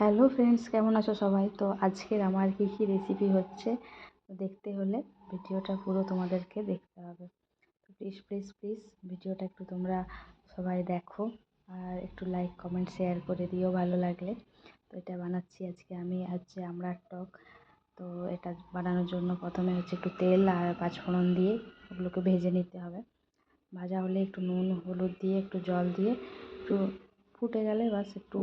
Hello friends, কেমন আছো সবাই? তো আজকের আমার কী কী রেসিপি হচ্ছে দেখতে হলে ভিডিওটা পুরো তোমাদেরকে দেখতে হবে। প্লিজ প্লিজ প্লিজ ভিডিওটা একটু তোমরা সবাই দেখো আর একটু লাইক কমেন্ট শেয়ার করে দিও ভালো লাগলে। তো এটা বানাচ্ছি আজকে আমি, হচ্ছে আমড়ার টক। তো এটা বানানোর জন্য প্রথমে হচ্ছে একটু তেল আর পাঁচফোড়ন দিয়ে ওগুলোকে ভেজে নিতে হবে। ভাজা হলে একটু নুন, হলুদ দিয়ে, একটু জল দিয়ে একটু ফুটে গেলে বাস একটু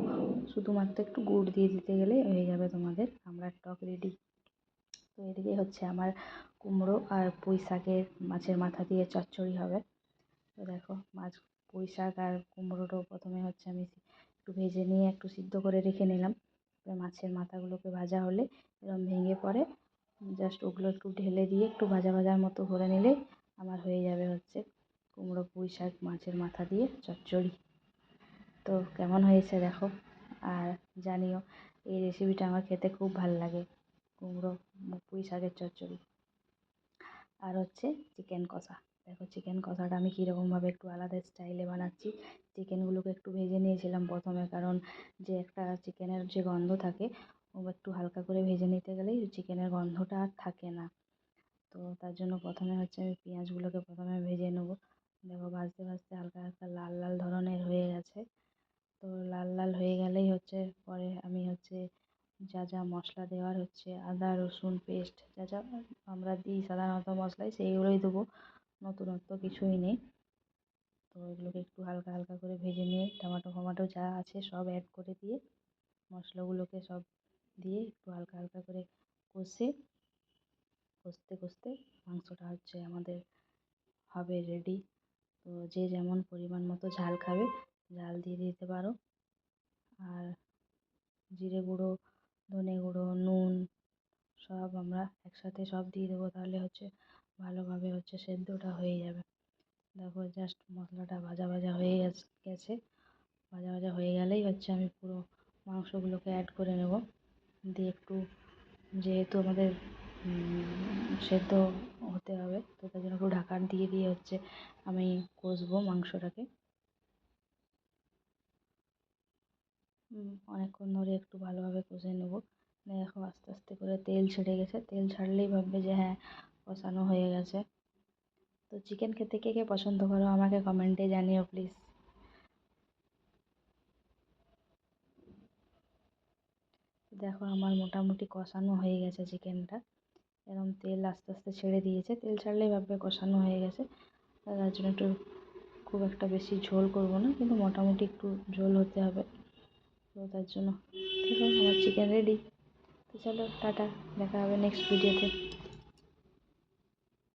শুধুমাত্র একটু গুড় দিয়ে দিতে গেলে হয়ে যাবে তোমাদের। আমরা টক রেডি। তো এদিকে হচ্ছে আমার কুমড়ো আর পুঁই শাকের মাছের মাথা দিয়ে চচ্চড়ি হবে। তো দেখো, মাছ পুঁই শাক আর কুমড়োটাও প্রথমে হচ্ছে আমি একটু ভেজে নিয়ে একটু সিদ্ধ করে রেখে নিলাম। মাছের মাথাগুলোকে ভাজা হলে এরকম ভেঙে পড়ে জাস্ট ওগুলো একটু ঢেলে দিয়ে একটু ভাজা ভাজার মতো করে নিলেই আমার হয়ে যাবে হচ্ছে কুমড়ো পুঁই শাক মাছের মাথা দিয়ে চচ্চড়ি। তো কেমন হয়েছে দেখো? আর জানিও, এই রেসিপিটা আমার খেতে খুব ভালো লাগে। কুমড়ো, পুঁই শাকের চচ্চড়ি। আর হচ্ছে চিকেন কষা। দেখো চিকেন কষাটা আমি কীরকমভাবে একটু আলাদা স্টাইলে বানাচ্ছি। চিকেনগুলোকে একটু ভেজে নিয়েছিলাম প্রথমে, কারণ যে একটা চিকেনের যে গন্ধ থাকে, ও একটু হালকা করে ভেজে নিতে গেলেই চিকেনের গন্ধটা আর থাকে না। তো তার জন্য প্রথমে হচ্ছে আমি পেঁয়াজগুলোকে প্রথমে ভেজে নেব। দেখো ভাজতে ভাজতে হালকা হালকা লাল লাল ধরনের হয়ে গেছে। তো লাল লাল হয়ে গেলেই হচ্ছে পরে আমি হচ্ছে যা যা মশলা দেওয়ার হচ্ছে আদা, রসুন পেস্ট যা যা আমরা দিই সাধারণত মশলায় সেইগুলোই দেবো। নতুনত্ব কিছুই নেই। তো এগুলোকে একটু হালকা হালকা করে ভেজে নিয়ে টমেটো ফমাটো যা আছে সব অ্যাড করে দিয়ে মশলাগুলোকে সব দিয়ে একটু হালকা হালকা করে কষে, কষতে কষতে মাংসটা হচ্ছে আমাদের হবে রেডি তো যে যেমন পরিমাণ মতো ঝাল খাবে ঝাল দিয়ে দিতে পারো। আর জিরে গুঁড়ো, ধনে গুঁড়ো, নুন সব আমরা একসাথে সব দিয়ে দেবো তাহলে হচ্ছে ভালোভাবে হচ্ছে সেদ্ধটা হয়ে যাবে। দেখো জাস্ট মশলাটা ভাজা ভাজা হয়ে গেছে ভাজা ভাজা হয়ে গেলেই হচ্ছে আমি পুরো মাংসগুলোকে অ্যাড করে নেব। দিয়ে একটু যেহেতু আমাদের সেদ্ধ হতে হবে তো তার জন্য একটু ঢাকা দিয়ে দিয়ে হচ্ছে আমি কষবো মাংসটাকে। অনেকক্ষণ ধরে একটু ভালোভাবে কষে নেব। দেখো, আস্তে আস্তে করে তেল ছেড়ে গেছে। তেল ছাড়লেই ভাববে যে হ্যাঁ কষানো হয়ে গেছে। তো চিকেন খেতে কে কে পছন্দ করো আমাকে কমেন্টে জানিও প্লিজ দেখো, আমার মোটামুটি কষানো হয়ে গেছে চিকেনটা এরকম তেল আস্তে আস্তে ছেড়ে দিয়েছে। তেল ছাড়লেই ভাববে কষানো হয়ে গেছে। তার জন্য একটু খুব একটা বেশি ঝোল করব না, কিন্তু মোটামুটি একটু ঝোল হতে হবে। তো তার জন্য। দেখো আমার চিকেন রেডি তো চলো টাটা দেখা হবে নেক্সট ভিডিওতে